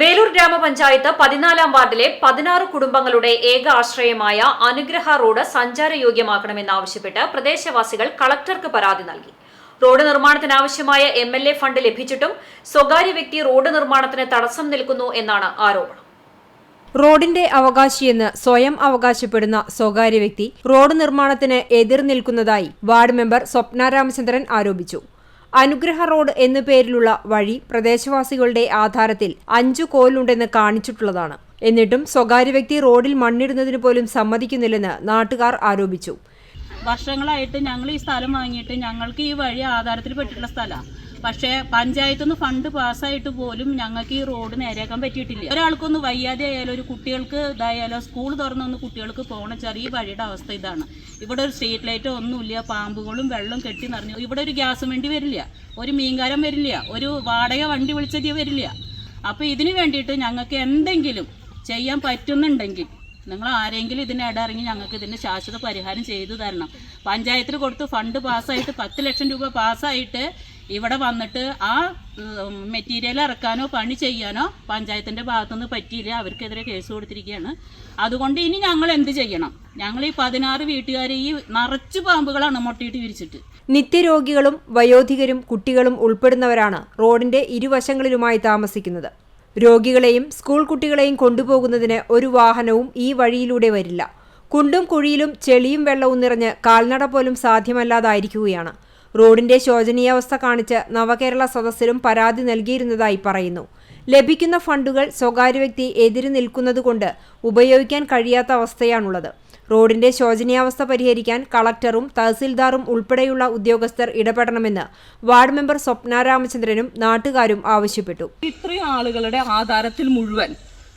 വേലൂർ ഗ്രാമപഞ്ചായത്ത് പതിനാലാം വാർഡിലെ പതിനാറ് കുടുംബങ്ങളുടെ ഏക ആശ്രയമായ അനുഗ്രഹ റോഡ് സഞ്ചാരയോഗ്യമാക്കണമെന്നാവശ്യപ്പെട്ട് പ്രദേശവാസികൾ കളക്ടർക്ക് പരാതി നൽകി. റോഡ് നിർമ്മാണത്തിനാവശ്യമായ എം എൽ എ ഫണ്ട് ലഭിച്ചിട്ടും സ്വകാര്യ വ്യക്തി റോഡ് നിർമ്മാണത്തിന് തടസ്സം നിൽക്കുന്നു എന്നാണ് ആരോപണം. റോഡിന്റെ അവകാശിയെന്ന് സ്വയം അവകാശപ്പെടുന്ന സ്വകാര്യ വ്യക്തി റോഡ് നിർമ്മാണത്തിന് എതിർ നിൽക്കുന്നതായി വാർഡ് മെമ്പർ സ്വപ്ന രാമചന്ദ്രൻ ആരോപിച്ചു. അനുഗ്രഹ റോഡ് എന്നു പേരിലുള്ള വഴി പ്രദേശവാസികളുടെ ആധാരത്തിൽ അഞ്ചു കോലുണ്ടെന്ന് കാണിച്ചിട്ടുള്ളതാണ്. എന്നിട്ടും സ്വകാര്യ വ്യക്തി റോഡിൽ മണ്ണിടുന്നതിന് പോലും സമ്മതിക്കുന്നില്ലെന്ന് നാട്ടുകാർ ആരോപിച്ചു. വർഷങ്ങളായിട്ട് ഞങ്ങൾ ഈ സ്ഥലം വാങ്ങിയിട്ട് ഞങ്ങൾക്ക് ഈ വഴി ആധാരത്തിൽ പെട്ടിട്ടുള്ള സ്ഥലമാണ് പക്ഷേ പഞ്ചായത്ത് നിന്ന് ഫണ്ട് പാസ്സായിട്ട് പോലും ഞങ്ങൾക്ക് ഈ റോഡ് നേരെയാക്കാൻ പറ്റിയിട്ടില്ല. ഒരാൾക്കൊന്ന് വയ്യാതെ ആയാലും ഒരു കുട്ടികൾക്ക് ഇതായാലോ സ്കൂൾ തുറന്നൊന്ന് കുട്ടികൾക്ക് പോകണ ചെറിയ വഴിയുടെ അവസ്ഥ ഇതാണ്. ഇവിടെ ഒരു സ്ട്രീറ്റ് ലൈറ്റോ ഒന്നുമില്ല പാമ്പുകളും വെള്ളം കെട്ടി നിറഞ്ഞു. ഇവിടെ ഒരു ഗ്യാസ് വണ്ടി വരില്ല ഒരു മീൻകാരം വരില്ല ഒരു വാടക വണ്ടി വിളിച്ചത് വരില്ല. അപ്പോൾ ഇതിന് വേണ്ടിയിട്ട് ഞങ്ങൾക്ക് എന്തെങ്കിലും ചെയ്യാൻ പറ്റുന്നുണ്ടെങ്കിൽ നിങ്ങൾ ആരെങ്കിലും ഇതിന് ഇടയിറങ്ങി ഞങ്ങൾക്ക് ഇതിന് ശാശ്വത പരിഹാരം ചെയ്തു തരണം. പഞ്ചായത്തിൽ കൊടുത്ത് ഫണ്ട് പാസ്സായിട്ട് പത്ത് ലക്ഷം രൂപ പാസ്സായിട്ട് ഇവിടെ വന്നിട്ട് ആ മെറ്റീരിയൽ ഇറക്കാനോ പണി ചെയ്യാനോ പഞ്ചായത്തിന്റെ ഭാഗത്തുനിന്ന് പറ്റിയില്ല. അവർക്കെതിരെ കേസ് കൊടുത്തിരിക്കുകയാണ്. അതുകൊണ്ട് ഇനി ഞങ്ങൾ എന്ത് ചെയ്യണം? ഞങ്ങൾ ഈ പതിനാറ് വീട്ടുകാർ ഈ നിറച്ചു പാമ്പുകളാണ് മുട്ടയിട്ട് വിരിച്ചിട്ട്. നിത്യരോഗികളും വയോധികരും കുട്ടികളും ഉൾപ്പെടുന്നവരാണ് റോഡിന്റെ ഇരുവശങ്ങളിലുമായി താമസിക്കുന്നത്. രോഗികളെയും സ്കൂൾ കുട്ടികളെയും കൊണ്ടുപോകുന്നതിന് ഒരു വാഹനവും ഈ വഴിയിലൂടെ വരില്ല. കുണ്ടും കുഴിയിലും ചെളിയും വെള്ളവും നിറഞ്ഞ് കാൽനട പോലും സാധ്യമല്ലാതായിരിക്കുകയാണ്. റോഡിന്റെ ശോചനീയാവസ്ഥ കാണിച്ച് നവകേരള സദസ്സിലും പരാതി നൽകിയിരുന്നതായി പറയുന്നു. ലഭിക്കുന്ന ഫണ്ടുകൾ സ്വകാര്യ വ്യക്തി എതിര് നിൽക്കുന്നതുകൊണ്ട് ഉപയോഗിക്കാൻ കഴിയാത്ത അവസ്ഥയാണുള്ളത്. റോഡിന്റെ ശോചനീയാവസ്ഥ പരിഹരിക്കാൻ കളക്ടറും തഹസിൽദാറും ഉൾപ്പെടെയുള്ള ഉദ്യോഗസ്ഥർ ഇടപെടണമെന്ന് വാർഡ് മെമ്പർ സ്വപ്ന രാമചന്ദ്രനും നാട്ടുകാരും ആവശ്യപ്പെട്ടു. ഇത്രയും ആളുകളുടെ ആധാരത്തിൽ മുഴുവൻ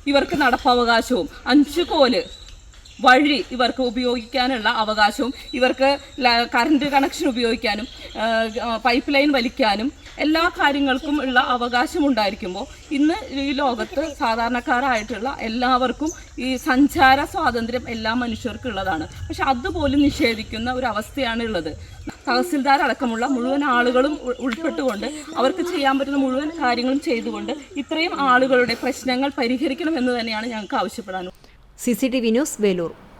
ഇവർക്ക് നടപ്പവകാശവും. അഞ്ചു കോൽ വഴി ഇവർക്ക് ഉപയോഗിക്കാനുള്ള അവകാശവും ഇവർക്ക് കറണ്ട് കണക്ഷൻ ഉപയോഗിക്കാനും പൈപ്പ് ലൈൻ വലിക്കാനും എല്ലാ കാര്യങ്ങൾക്കും ഉള്ള അവകാശം ഉണ്ടായിരിക്കുമ്പോൾ ഇന്ന് ഈ ലോകത്ത് സാധാരണക്കാരായിട്ടുള്ള എല്ലാവർക്കും ഈ സഞ്ചാര സ്വാതന്ത്ര്യം എല്ലാ മനുഷ്യർക്കും ഉള്ളതാണ്. പക്ഷെ അതുപോലും നിഷേധിക്കുന്ന ഒരു അവസ്ഥയാണ് ഉള്ളത്. തഹസിൽദാർ അടക്കമുള്ള മുഴുവൻ ആളുകളും ഉൾ- ഉൾപ്പെട്ടുകൊണ്ട് അവർക്ക് ചെയ്യാൻ പറ്റുന്ന മുഴുവൻ കാര്യങ്ങളും ചെയ്തുകൊണ്ട് ഇത്രയും ആളുകളുടെ പ്രശ്നങ്ങൾ പരിഹരിക്കണമെന്ന് തന്നെയാണ് ഞങ്ങൾക്ക് ആവശ്യപ്പെടാനുള്ളത് സി ന്യൂസ് വേലൂർ